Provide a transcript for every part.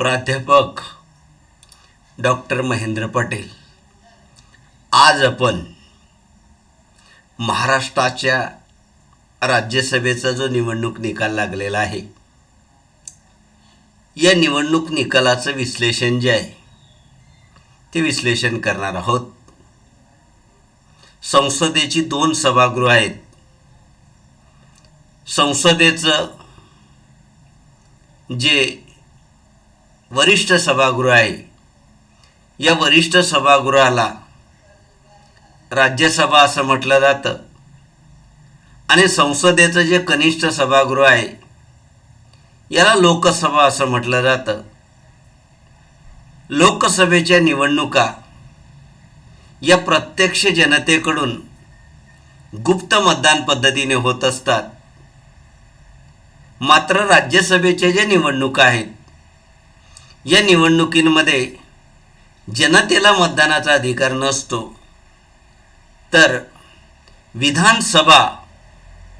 प्राध्यापक डॉक्टर महेंद्र पटेल. आज आपण महाराष्ट्राच्या राज्यसभेचा जो निवडणूक निकाल लागलेला आहे या निवडणूक निकालाचं विश्लेषण जे आहे ते विश्लेषण करणार आहोत. संसदेची दोन सभागृह आहेत. संसदेचं जे वरिष्ठ सभागृह आहे या वरिष्ठ सभागृहाला राज्यसभा असं म्हटलं जातं. आणि संसदेचं जे कनिष्ठ सभागृह आहे याला लोकसभा असं म्हटलं जातं. लोकसभेच्या निवडणुका या प्रत्यक्ष जनतेकडून गुप्त मतदान पद्धतीने होत असतात. मात्र राज्यसभेच्या ज्या निवडणुका आहेत या निवडणुकींमध्ये जनतेला मतदानाचा अधिकार नसतो. तर विधानसभा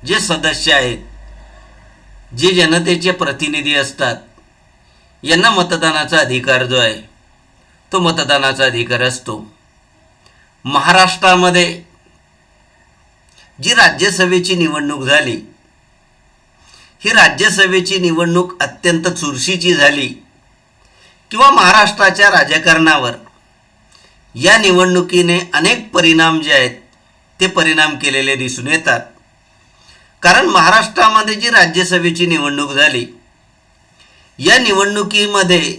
जे सदस्य आहेत जे जनतेचे प्रतिनिधी असतात यांना मतदानाचा अधिकार जो आहे तो मतदानाचा अधिकार असतो. महाराष्ट्रामध्ये जी राज्यसभेची निवडणूक झाली ही राज्यसभेची निवडणूक अत्यंत चुरशीची झाली. किंवा महाराष्ट्राच्या राजकारणावर. या निवडणुकीने अनेक परिणाम जे आहेत ते परिणाम केलेले दिसून येतात. कारण महाराष्ट्रामध्ये जी राज्यसभेची निवडणूक झाली या निवडणुकीमध्ये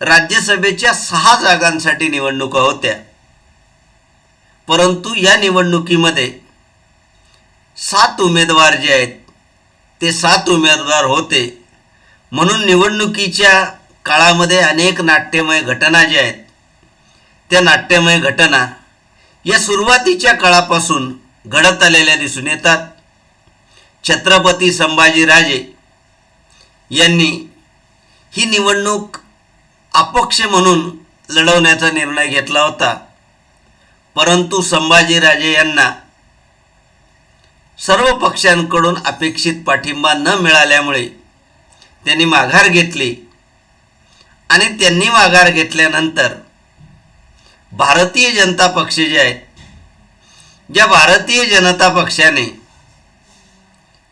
राज्यसभेच्या सहा जागांसाठी निवडणुका होत्या. परंतु या निवडणुकीमध्ये सात उमेदवार जे आहेत ते सात उमेदवार होते. म्हणून निवडणुकीच्या काळामध्ये अनेक नाट्यमय घटना ज्या आहेत त्या नाट्यमय घटना या सुरुवातीच्या काळापासून घडत आलेल्या दिसून येतात. छत्रपती संभाजीराजे यांनी ही निवडणूक अपक्ष म्हणून लढवण्याचा निर्णय घेतला होता. परंतु संभाजीराजे यांना सर्व पक्षांकडून अपेक्षित पाठिंबा न मिळाल्यामुळे त्यांनी माघार घेतली. आणि त्यांनी माघार घेतल्यानंतर भारतीय जनता पक्ष जे आहेत ज्या भारतीय जनता पक्षाने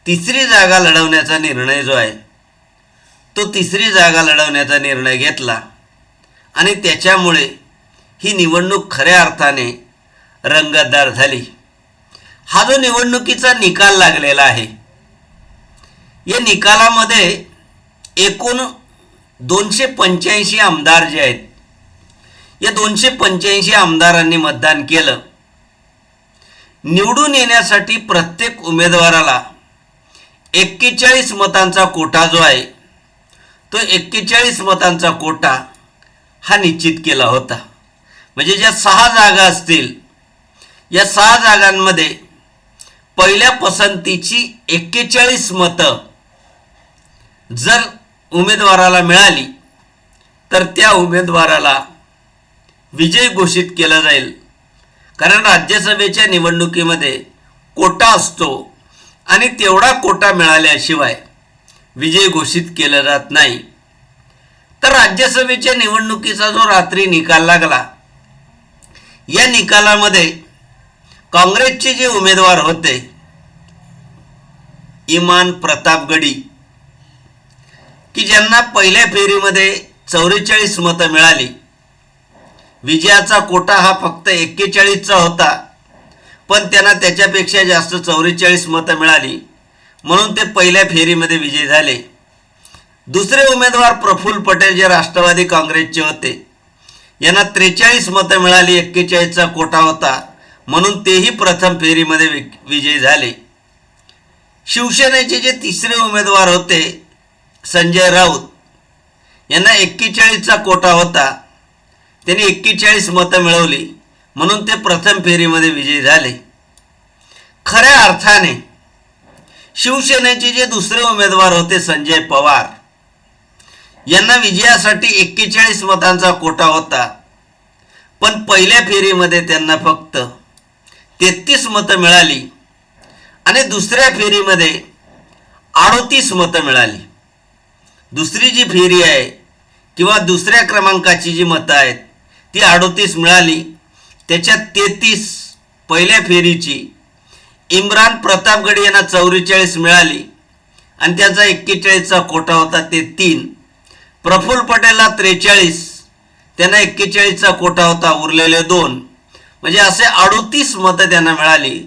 तिसरी जागा लढवण्याचा निर्णय जो आहे तो तिसरी जागा लढवण्याचा निर्णय घेतला. आणि त्याच्यामुळे ही निवडणूक खऱ्या अर्थाने रंगतदार झाली. हा जो निवडणुकीचा निकाल लागलेला आहे या निकालामध्ये एकूण दोनशे पंच्याऐंशी आमदार जे आहेत या दोनशे पंच्याऐंशी आमदारांनी मतदान केलं. निवडून येण्यासाठी प्रत्येक उमेदवाराला एक्केचाळीस मतांचा कोटा जो आहे तो एक्केचाळीस मतांचा कोटा हा निश्चित केला होता. म्हणजे ज्या सहा जागा असतील या सहा जागांमध्ये पहिल्या पसंतीची एक्केचाळीस मतं जर उमेदवाराला मिळाली तर त्या उमेदवाराला विजय घोषित केला जाईल. कारण राज्यसभेच्या निवडणुकीमध्ये कोटा असतो आणि तेवढा कोटा मिळाल्याशिवाय विजय घोषित केला जात नाही. तर राज्यसभेच्या निवडणुकीचा जो रात्री निकाल लागला या निकालामध्ये काँग्रेसचे जे उमेदवार होते इमान प्रतापगडी की ज्यांना पहिल्या फेरीमध्ये चौवेचाळीस मतं मिळाली. विजयाचा कोटा हा फक्त एक्केचाळीसचा होता पण त्यांना त्याच्यापेक्षा जास्त चौवेचाळीस मतं मिळाली. म्हणून ते पहिल्या फेरीमध्ये विजयी झाले. दुसरे उमेदवार प्रफुल्ल पटेल जे राष्ट्रवादी काँग्रेसचे होते. यांना त्रेचाळीस मतं मिळाली एक्केचाळीसचा कोटा होता. म्हणून तेही प्रथम फेरीमध्ये वि विजयी झाले. शिवसेनेचे जे तिसरे उमेदवार होते संजय राऊत यांना एक्केचाळीसचा कोटा होता. त्यांनी एक्केचाळीस मतं मिळवली. म्हणून ते प्रथम फेरीमध्ये विजयी झाले. खऱ्या अर्थाने शिवसेनेचे जे दुसरे उमेदवार होते संजय पवार यांना विजयासाठी एक्केचाळीस मतांचा कोटा होता. पण पहिल्या फेरीमध्ये त्यांना फक्त तेहतीस मतं मिळाली आणि दुसऱ्या फेरीमध्ये अडोतीस मतं मिळाली. दुसरी जी फेरी आहे किंवा दुसऱ्या क्रमांकाची जी मतं आहेत ती अडोतीस मिळाली. त्याच्यात तेहतीस पहिल्या फेरीची इम्रान प्रतापगड यांना चौवेचाळीस मिळाली आणि त्याचा एक्केचाळीसचा कोटा होता ते तीन. प्रफुल्ल पटेलला त्रेचाळीस त्यांना एक्केचाळीसचा कोटा होता उरलेले दोन. म्हणजे असे अडोतीस मतं त्यांना मिळाली.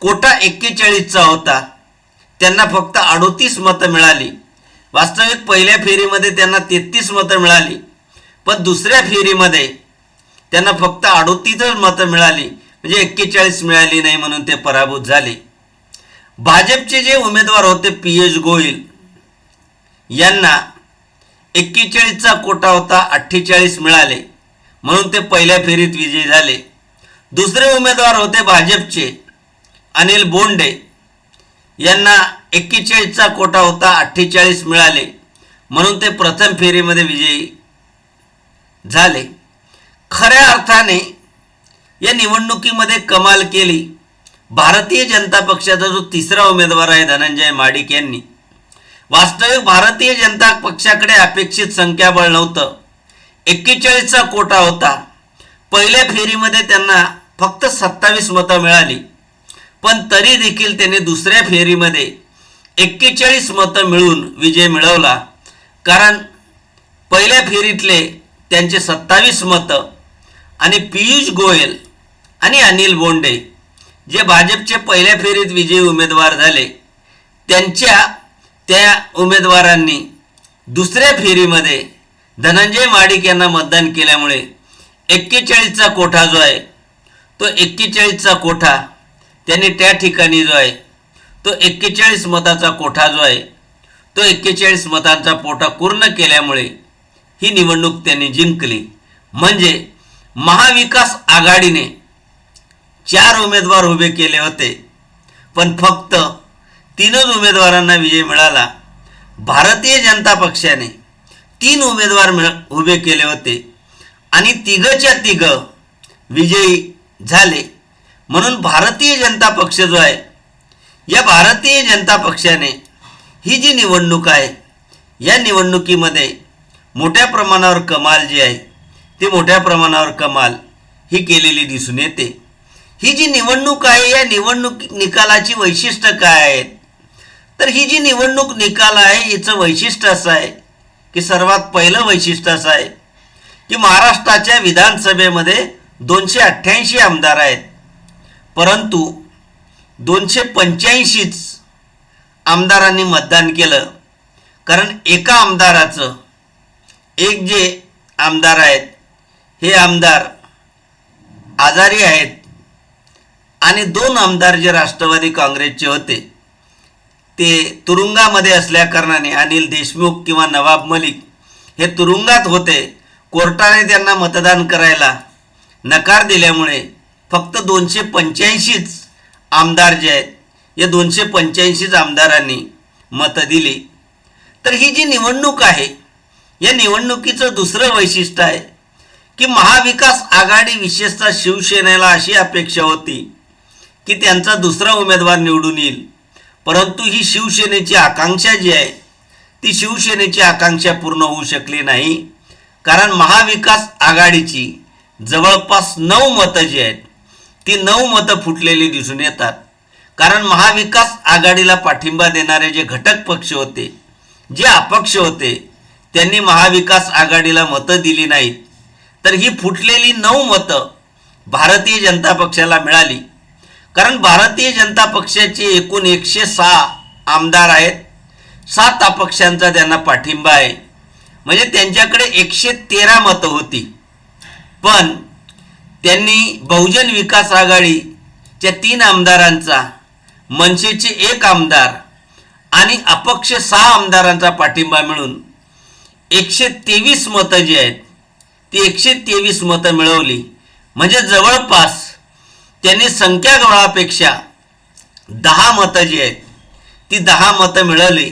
कोटा एक्केचाळीसचा होता. त्यांना फक्त अडोतीस मतं मिळाली. वास्तविक पहिल्या फेरीमध्ये त्यांना तेहतीस मतं मिळाली पण दुसऱ्या फेरीमध्ये त्यांना फक्त अडोतीसच मतं मिळाली म्हणजे एक्केचाळीस मिळाली नाही म्हणून ते पराभूत झाले. भाजपचे जे उमेदवार होते पियुष गोयल यांना एक्केचाळीसचा कोटा होता अठ्ठेचाळीस मिळाले म्हणून ते पहिल्या फेरीत विजयी झाले. दुसरे उमेदवार होते भाजपचे अनिल बोंडे यांना एक्केचाळीसचा कोटा होता अठ्ठेचाळीस मिळाले. म्हणून ते प्रथम फेरीमध्ये विजयी झाले. खऱ्या अर्थाने या निवडणुकीमध्ये कमाल केली. भारतीय जनता पक्षाचा जो तिसरा उमेदवार आहे धनंजय माडिक यांनी वास्तविक भारतीय जनता पक्षाकडे अपेक्षित संख्याबळ नव्हतं. एक्केचाळीसचा कोटा होता. पहिल्या फेरीमध्ये त्यांना फक्त सत्तावीस मतं मिळाली. पण तरी देखील त्यांनी दुसऱ्या फेरीमध्ये एक्केचाळीस मतं मिळून विजय मिळवला. कारण पहिल्या फेरीतले त्यांचे सत्तावीस मतं आणि पियुष गोयल आणि अनिल बोंडे जे भाजपचे पहिल्या फेरीत विजयी उमेदवार झाले त्यांच्या त्या उमेदवारांनी दुसऱ्या फेरीमध्ये धनंजय माडिक यांना मतदान केल्यामुळे एक्केचाळीसचा कोठा जो आहे तो एक्केचाळीसचा कोठा त्यांनी त्या ठिकाणी जो आहे तो एक्केचाळीस मताचा कोठा जो आहे तो एक्केचाळीस मतांचा पोटा पूर्ण केल्यामुळे ही निवडणूक त्यांनी जिंकली. म्हणजे महाविकास आघाडीने चार उमेदवार उभे केले होते पण फक्त तीनच उमेदवारांना विजय मिळाला. भारतीय जनता पक्षाने तीन उमेदवार मिळ उभे केले होते आणि तिघच्या तिघं विजयी झाले. म्हणून भारतीय जनता पक्ष जो आहे या भारतीय जनता पक्षाने ही जी निवडणूक आहे या निवडणुकीमध्ये मोठ्या प्रमाणावर कमाल जी आहे ती मोठ्या प्रमाणावर कमाल ही केलेली दिसून येते. ही जी निवडणूक आहे या निवडणूक निकालाची वैशिष्ट्य काय आहेत? तर ही जी निवडणूक निकाल आहे हिचं वैशिष्ट्य असं आहे की सर्वात पहिलं वैशिष्ट्य असं आहे की महाराष्ट्राच्या विधानसभेमध्ये दोनशे अठ्ठ्याऐंशी आमदार आहेत. परंतु दोनशे पंच्याऐंशीच आमदारांनी मतदान केलं. कारण एका आमदाराचं एक जे आमदार आहेत हे आमदार आजारी आहेत आणि दोन आमदार जे राष्ट्रवादी काँग्रेसचे होते ते तुरुंगामध्ये असल्याकारणाने अनिल देशमुख किंवा नवाब मलिक हे तुरुंगात होते कोर्टाने त्यांना मतदान करायला नकार दिल्यामुळे फक्त दोनशे पंच्याऐंशीच आमदार जे आहेत या दोनशे पंच्याऐंशीच आमदारांनी मतं दिली. तर ही जी निवडणूक आहे या निवडणुकीचं दुसरं वैशिष्ट्य आहे की महाविकास आघाडी विशेषतः शिवसेनेला अशी अपेक्षा होती की त्यांचा दुसरा उमेदवार निवडून येईल. परंतु ही शिवसेनेची आकांक्षा जी आहे ती शिवसेनेची आकांक्षा पूर्ण होऊ शकली नाही. कारण महाविकास आघाडीची जवळपास नऊ मतं जी आहेत ती नऊ मतं फुटलेली दिसून येतात. कारण महाविकास आघाडीला पाठिंबा देणारे जे घटक पक्ष होते जे अपक्ष होते त्यांनी महाविकास आघाडीला मतं दिली नाहीत. तर ही फुटलेली नऊ मतं भारतीय जनता पक्षाला मिळाली. कारण भारतीय जनता पक्षाचे एकूण एकशे सहा आमदार आहेत. सात अपक्षांचा त्यांना पाठिंबा आहे. म्हणजे त्यांच्याकडे एकशे तेरा मतं होती. पण त्यांनी बहुजन विकास आघाडीच्या तीन आमदारांचा मनसेचे एक आमदार आणि अपक्ष सहा आमदारांचा पाठिंबा मिळून एकशे तेवीस मतं जी आहेत ती एकशे तेवीस मतं मिळवली. म्हणजे जवळपास त्यांनी संख्याबळापेक्षा दहा मतं जी आहेत ती दहा मतं मिळवली.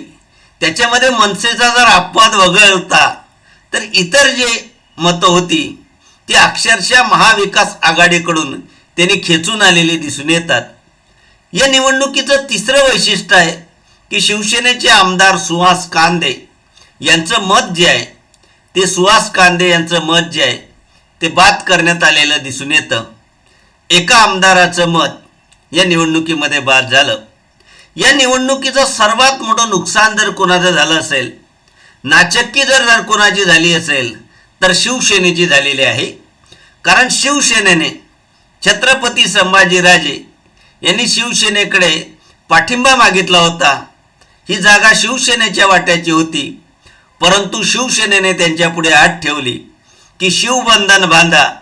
त्याच्यामध्ये मनसेचा जर अपवाद वगळता तर इतर जे मतं होती ती अक्षरशः महाविकास आघाडीकडून त्यांनी खेचून आलेली दिसून येतात. या निवडणुकीचं तिसरं वैशिष्ट्य आहे की शिवसेनेचे आमदार सुहास कांदे यांचं मत जे आहे ते सुहास कांदे यांचं मत जे आहे ते बाद करण्यात आलेलं दिसून येतं. एका आमदाराचं मत या निवडणुकीमध्ये बाद झालं. या निवडणुकीचं सर्वात मोठं नुकसान जर कोणाचं झालं असेल नाचक्की जर जर कोणाची झाली असेल तर शिवसेनेची झालेली आहे. कारण शिवसेनेने छत्रपती संभाजीराजे यांनी शिवसेनेकडे पाठिंबा मागितला होता. ही जागा शिवसेनेच्या वाट्याची होती. परंतु शिवसेनेने त्यांच्यापुढे आत ठेवली की शिवबंधन बांधा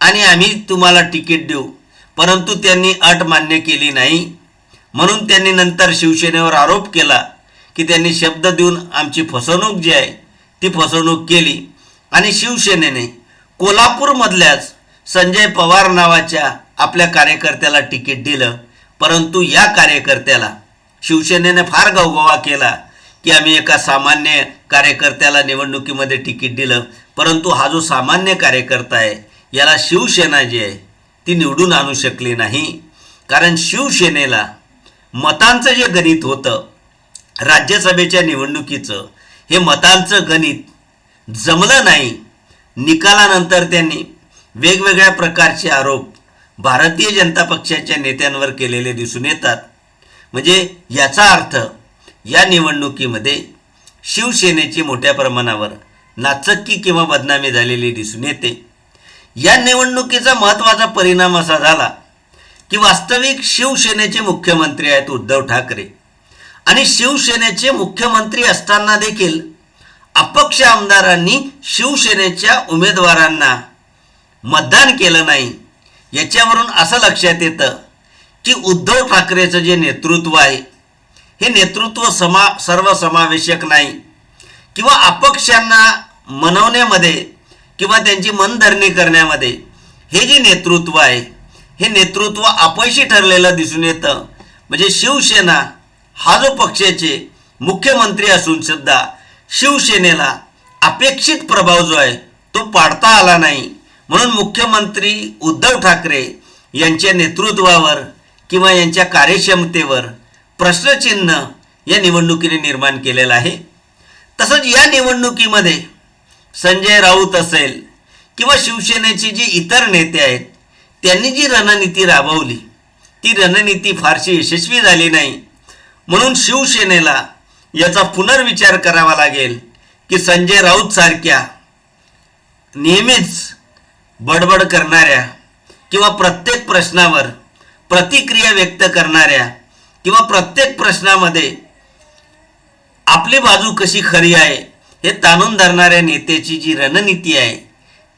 आणि आम्ही तुम्हाला तिकीट देऊ. परंतु त्यांनी अट मान्य केली नाही. म्हणून त्यांनी नंतर शिवसेनेवर आरोप केला की त्यांनी शब्द देऊन आमची फसवणूक जी आहे ती फसवणूक केली. आणि शिवसेनेने कोल्हापूरमधल्याच संजय पवार नावाच्या आपल्या कार्यकर्त्याला तिकीट दिलं. परंतु या कार्यकर्त्याला शिवसेनेने फार गवगवा केला की आम्ही एका सामान्य कार्यकर्त्याला निवडणुकीमध्ये तिकीट दिलं. परंतु हा जो सामान्य कार्यकर्ता आहे याला शिवसेना जी आहे ती निवडून आणू शकली नाही. कारण शिवसेनेला मतांचं जे गणित होतं राज्यसभेच्या निवडणुकीचं हे मतांचं गणित जमलं नाही. निकालानंतर त्यांनी वेगवेगळ्या प्रकारचे आरोप भारतीय जनता पक्षाच्या नेत्यांवर केलेले दिसून येतात. म्हणजे याचा अर्थ या निवडणुकीमध्ये शिवसेनेची मोठ्या प्रमाणावर नाचक्की किंवा बदनामी झालेली दिसून येते. या निवडणुकीचा महत्त्वाचा परिणाम असा झाला की वास्तविक शिवसेनेचे मुख्यमंत्री आहेत उद्धव ठाकरे. आणि शिवसेनेचे मुख्यमंत्री असताना देखील अपक्ष आमदारांनी शिवसेनेच्या उमेदवारांना मतदान केलं नाही. याच्यावरून असं लक्षात येतं की उद्धव ठाकरेचं जे नेतृत्व आहे हे नेतृत्व समा सर्वसमावेशक नाही. किंवा अपक्षांना मनवण्यामध्ये किंवा त्यांची मनधरणी करण्यामध्ये हे जे नेतृत्व आहे हे नेतृत्व अपयशी ठरलेलं दिसून येतं. म्हणजे शिवसेना हा जो पक्षाचे मुख्यमंत्री असून सुद्धा शिवसेनेला अपेक्षित प्रभाव जो आहे तो पाडता आला नाही. म्हणून मुख्यमंत्री उद्धव ठाकरे यांच्या नेतृत्वावर किंवा यांच्या कार्यक्षमतेवर प्रश्नचिन्ह या निवडणुकीने निर्माण केलेलं आहे. तसंच या निवडणुकीमध्ये संजय राऊत असेल किंवा शिवसेनेचे जे इतर नेते आहेत त्यांनी जी रणनीती राबवली ती रणनीती फारशी यशस्वी झाली नाही. म्हणून शिवसेनेला याचा पुनर्विचार करावा लागेल की संजय राऊत सारख्या नेहमीच बडबड करणाऱ्या किंवा प्रत्येक प्रश्नावर प्रतिक्रिया व्यक्त करणाऱ्या किंवा प्रत्येक प्रश्नामध्ये आपली बाजू कशी खरी आहे हे ताणून धरणाऱ्या नेत्याची जी रणनीती आहे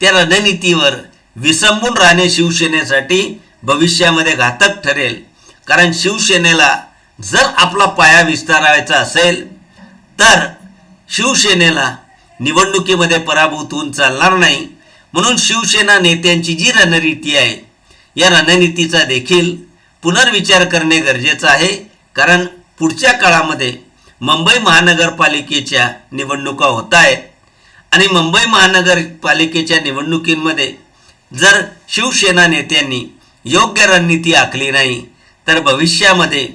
त्या रणनीतीवर विसंबून राहणे शिवसेनेसाठी भविष्यामध्ये घातक ठरेल. कारण शिवसेनेला जर आपला पाया विस्तारायचा असेल तर शिवसेनेला निवडणुकीमध्ये पराभूत होऊन चालणार नाही. म्हणून शिवसेना नेत्यांची जी रणनीती आहे या रणनीतीचा देखील पुनर्विचार करणे गरजेचं आहे. कारण पुढच्या काळामध्ये मुंबई महानगरपालिकेच्या निवडणुका होत आहेत. आणि मुंबई महानगरपालिकेच्या निवडणुकींमध्ये जर शिवसेना नेत्यांनी योग्य रणनीती आखली नाही तर भविष्यामध्ये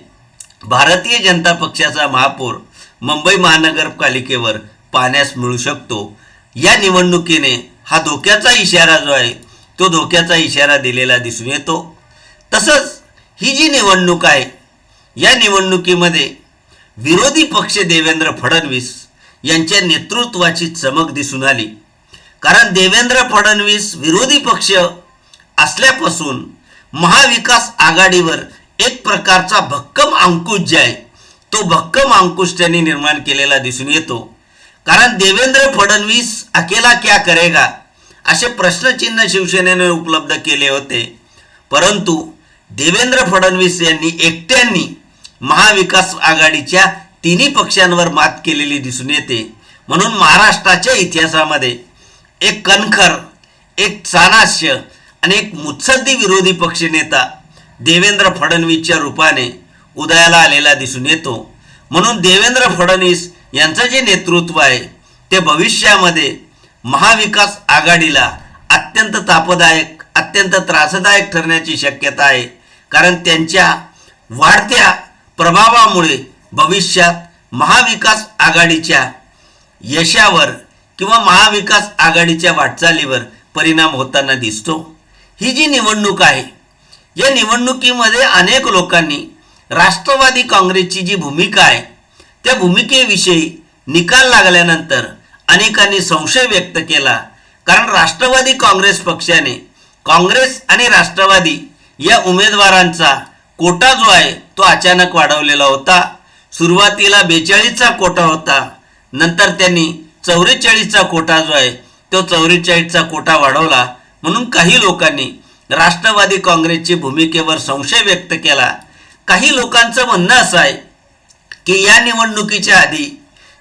भारतीय जनता पक्षाचा महापौर मुंबई महानगरपालिकेवर पाहण्यास मिळू शकतो. या निवडणुकीने हा धोक्याचा इशारा जो आहे तो धोक्याचा इशारा दिलेला दिसून येतो. तसंच ही जी निवडणूक आहे या निवडणुकीमध्ये विरोधी पक्ष देवेंद्र फडणवीस यांच्या नेतृत्वाची चमक दिसून आली. कारण देवेंद्र फडणवीस विरोधी पक्ष असल्यापासून महाविकास आघाडीवर एक प्रकारचा भक्कम अंकुश जे आहे तो भक्कम अंकुश त्यांनी निर्माण केलेला दिसून येतो. कारण देवेंद्र फडणवीस अकेला क्या करेगा? असे प्रश्नचिन्ह शिवसेनेने उपलब्ध केले होते. परंतु देवेंद्र फडणवीस यांनी एकट्यांनी महाविकास आघाडीच्या तिन्ही पक्षांवर मात केलेली दिसून येते. म्हणून महाराष्ट्राच्या इतिहासामध्ये एक कणखर एक चाणास्य आणि एक मुत्सद्दी विरोधी पक्षनेता देवेंद्र फडणवीसच्या रूपाने उदयाला आलेला दिसून येतो. म्हणून देवेंद्र फडणवीस यांचं जे नेतृत्व आहे ते भविष्यामध्ये महाविकास आघाडीला अत्यंत तापदायक अत्यंत त्रासदायक ठरण्याची शक्यता आहे. कारण त्यांच्या वाढत्या प्रभावामुळे भविष्यात महाविकास आघाडीच्या यशावर किंवा महाविकास आघाडीच्या वाटचालीवर परिणाम होताना दिसतो. ही जी निवडणूक आहे या निवडणुकीमध्ये अनेक लोकांनी राष्ट्रवादी काँग्रेसची जी भूमिका आहे त्या भूमिकेविषयी निकाल लागल्यानंतर अनेकांनी संशय व्यक्त केला. कारण राष्ट्रवादी काँग्रेस पक्षाने काँग्रेस आणि राष्ट्रवादी या उमेदवारांचा कोटा जो आहे तो अचानक वाढवलेला होता. सुरुवातीला बेचाळीसचा कोटा होता. नंतर त्यांनी चौवेचाळीसचा कोटा जो आहे तो चौवेचाळीसचा कोटा वाढवला. म्हणून काही लोकांनी राष्ट्रवादी काँग्रेसची भूमिकेवर संशय व्यक्त केला. काही लोकांचं म्हणणं असं आहे की या निवडणुकीच्या आधी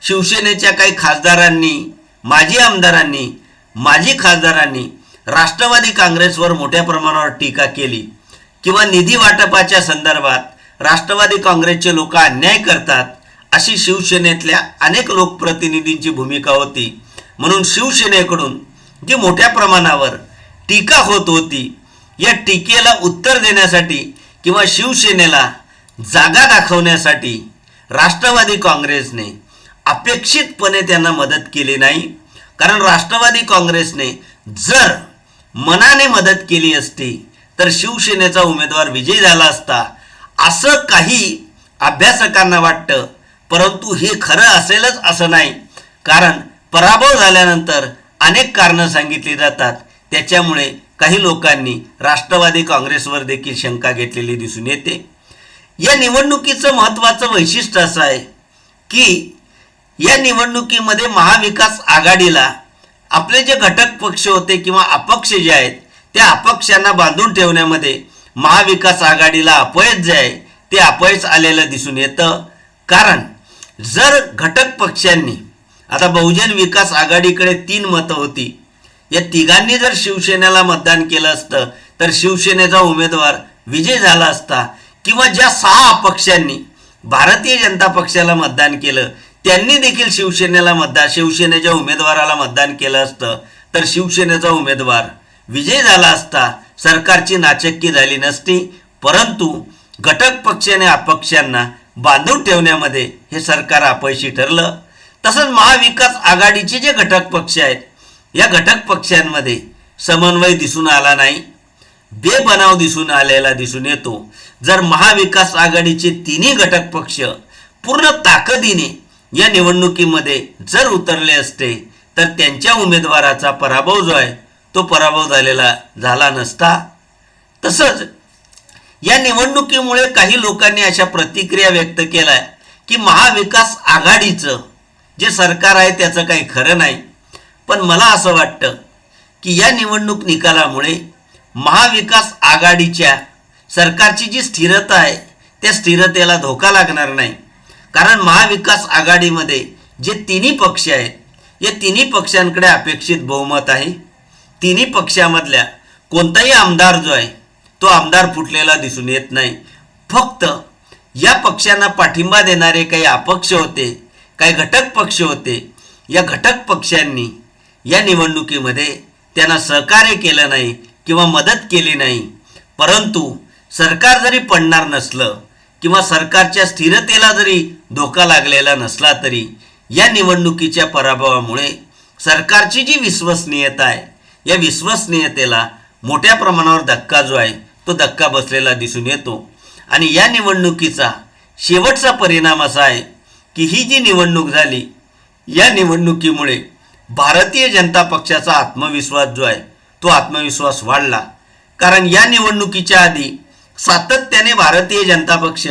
शिवसेनेच्या काही खासदारांनी माजी आमदारांनी माजी खासदारांनी राष्ट्रवादी काँग्रेसवर मोठ्या प्रमाणावर टीका केली किंवा निधी वाटपाच्या संदर्भात राष्ट्रवादी काँग्रेसचे लोक अन्याय करतात अशी शिवसेनेतल्या अनेक लोकप्रतिनिधींची भूमिका होती. म्हणून शिवसेनेकडून जी मोठ्या प्रमाणावर टीका होत होती या टीकेला उत्तर देण्यासाठी किंवा शिवसेनेला जागा दाखवण्यासाठी राष्ट्रवादी काँग्रेसने अपेक्षितपणे त्यांना मदत केली नाही. कारण राष्ट्रवादी काँग्रेसने जर मनाने मदत केली असती तर शिवसेनेचा उमेदवार विजयी झाला असता असं काही अभ्यासकांना वाटतं. परंतु हे खरं असेलच असं नाही. कारण पराभव झाल्यानंतर अनेक कारणं सांगितली जातात. त्याच्यामुळे काही लोकांनी राष्ट्रवादी काँग्रेसवर देखील शंका घेतलेली दिसून येते. या निवडणुकीचं महत्त्वाचं वैशिष्ट्य असं आहे की या निवडणुकीमध्ये महाविकास आघाडीला आपले जे घटक पक्ष होते किंवा अपक्ष जे आहेत त्या अपक्षांना बांधून ठेवण्यामध्ये महाविकास आघाडीला अपयश जे आहे ते अपयश आलेलं दिसून येतं. कारण जर घटक पक्षांनी आता बहुजन विकास आघाडीकडे तीन मतं होती. या तिघांनी जर शिवसेनेला मतदान केलं असतं तर शिवसेनेचा उमेदवार विजय झाला असता किंवा ज्या सहा अपक्षांनी भारतीय जनता पक्षाला मतदान केलं त्यांनी देखील शिवसेनेला मतदान शिवसेनेच्या उमेदवाराला मतदान केलं असतं तर शिवसेनेचा उमेदवार विजय झाला असता सरकारची नाचक्की झाली नसती परंतु घटक पक्ष आणि अपक्षांना बांधून ठेवण्यामध्ये हे सरकार अपयशी ठरलं. तसंच महाविकास आघाडीचे जे घटक पक्ष आहेत या घटक पक्षांमध्ये समन्वय दिसून आला नाही. बेबनाव दिसून आलेला दिसून येतो. जर महाविकास आघाडीचे तिन्ही घटक पक्ष पूर्ण ताकदीने या निवडणुकीमध्ये जर उतरले असते तर त्यांच्या उमेदवाराचा पराभव जो आहे तो पराभव झालेला झाला नसता. तसंच या निवडणुकीमुळे काही लोकांनी अशा प्रतिक्रिया व्यक्त केल्या की महाविकास आघाडीचं जे सरकार आहे त्याचं काही खरं नाही. पण मला असं वाटतं की या निवडणूक निकालामुळे महाविकास आघाडीच्या सरकारची जी स्थिरता आहे त्या स्थिरतेला धोका लागणार नाही. कारण महाविकास आघाडीमध्ये जे तिन्ही पक्ष आहेत या तिन्ही पक्षांकडे अपेक्षित बहुमत आहे. तिन्ही पक्षामधल्या कोणताही आमदार जो आहे तो आमदार फुटलेला दिसून येत नाही. फक्त या पक्षांना पाठिंबा देणारे काही अपक्ष होते काही घटक पक्ष होते या घटक पक्षांनी या निवडणुकीमध्ये त्यांना सहकार्य केलं नाही किंवा मदत केली नाही. परंतु सरकार जरी पडणार नसलं किंवा सरकारच्या स्थिरतेला जरी धोका लागलेला नसला तरी या निवडणुकीच्या पराभवामुळे सरकारची जी विश्वसनीयता आहे या विश्वसनीयतेला मोठ्या प्रमाणावर धक्का जो आहे तो धक्का बसलेला दिसून येतो. आणि या निवडणुकीचा शेवटचा परिणाम असा आहे की ही जी निवडणूक झाली या निवडणुकीमुळे भारतीय जनता पक्षाचा आत्मविश्वास जो आहे तो आत्मविश्वास वाढला. कारण या निवडणुकीच्या आधी सातत्याने भारतीय जनता पक्ष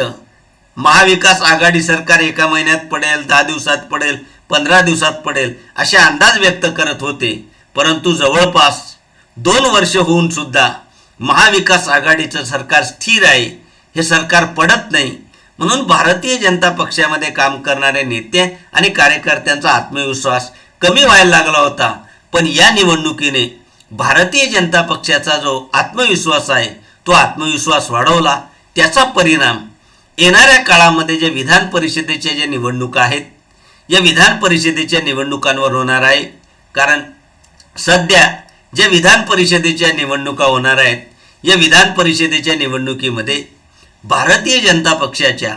महाविकास आघाडी सरकार एका महिन्यात पडेल दहा दिवसात पडेल पंधरा दिवसात पडेल असे अंदाज व्यक्त करत होते. परंतु जवळपास दोन वर्ष होऊन सुद्धा महाविकास आघाडीचं सरकार स्थिर आहे हे सरकार पडत नाही. म्हणून भारतीय जनता पक्षामध्ये काम करणारे नेते आणि कार्यकर्त्यांचा आत्मविश्वास कमी व्हायला लागला होता. पण या निवडणुकीने भारतीय जनता पक्षाचा जो आत्मविश्वास आहे तो आत्मविश्वास वाढवला. त्याचा परिणाम येणाऱ्या काळामध्ये जे विधान परिषदेच्या ज्या निवडणुका आहेत या विधान परिषदेच्या निवडणुकांवर होणार आहे. कारण सध्या ज्या विधान परिषदेच्या निवडणुका होणार आहेत या विधान परिषदेच्या निवडणुकीमध्ये भारतीय जनता पक्षाच्या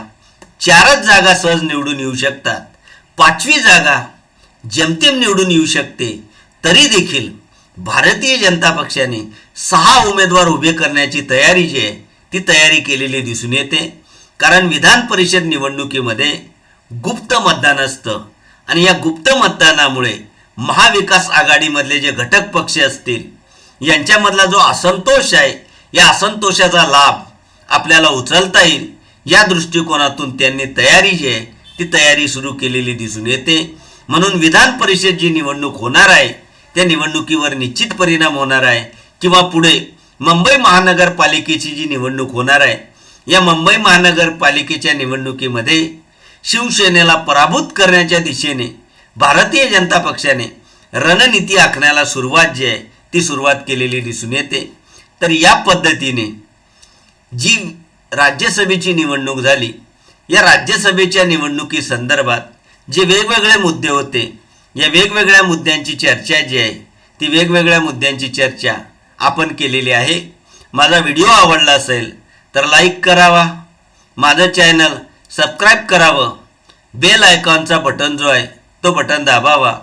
चारच जागा सहज निवडून येऊ शकतात. पाचवी जागा जेमतेम निवडून येऊ शकते तरी देखील भारतीय जनता पक्षाने सहा उमेदवार उभे करण्याची तयारी जी आहे ती तयारी केलेली दिसून येते. कारण विधान परिषद निवडणुकीमध्ये गुप्त मतदान असतं. आणि या गुप्त मतदानामुळे महाविकास आघाडीमधले जे घटक पक्ष असतील यांच्यामधला जो असंतोष आहे या असंतोषाचा लाभ आपल्याला उचलता येईल. या दृष्टिकोनातून त्यांनी तयारी जी आहे ती तयारी सुरू केलेली दिसून येते. म्हणून विधान परिषद जी निवडणूक होणार आहे त्या निवडणुकीवर निश्चित परिणाम होणार आहे. किंवा पुढे मुंबई महानगरपालिकेची जी निवडणूक होणार आहे या मुंबई महानगरपालिकेच्या निवडणुकीमध्ये शिवसेनेला पराभूत करण्याच्या दिशेने भारतीय जनता पक्षाने रणनीती आखण्याला सुरुवात जी आहे ती सुरुवात केलेली दिसून येते. तर या पद्धतीने जी राज्यसभेची निवडणूक झाली या राज्यसभेच्या निवडणुकी संदर्भात जे वेगवेगळे मुद्दे होते या वेगवेगळ्या मुद्द्यांची चर्चा जी आहे ती वेगवेगळ्या मुद्द्यांची चर्चा आपण केलेली आहे. माझा व्हिडिओ आवडला असेल तर लाईक करावा माझं चॅनल सबस्क्राईब करावं बेल आयकॉनचा बटन जो आहे तो बटन दाबावा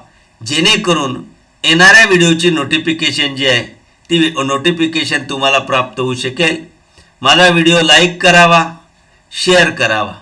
जेणेकरून येणाऱ्या व्हिडिओची नोटिफिकेशन जी आहे ती नोटिफिकेशन तुम्हाला प्राप्त होऊ शकेल. माझा व्हिडिओ लाईक करावा शेअर करावा.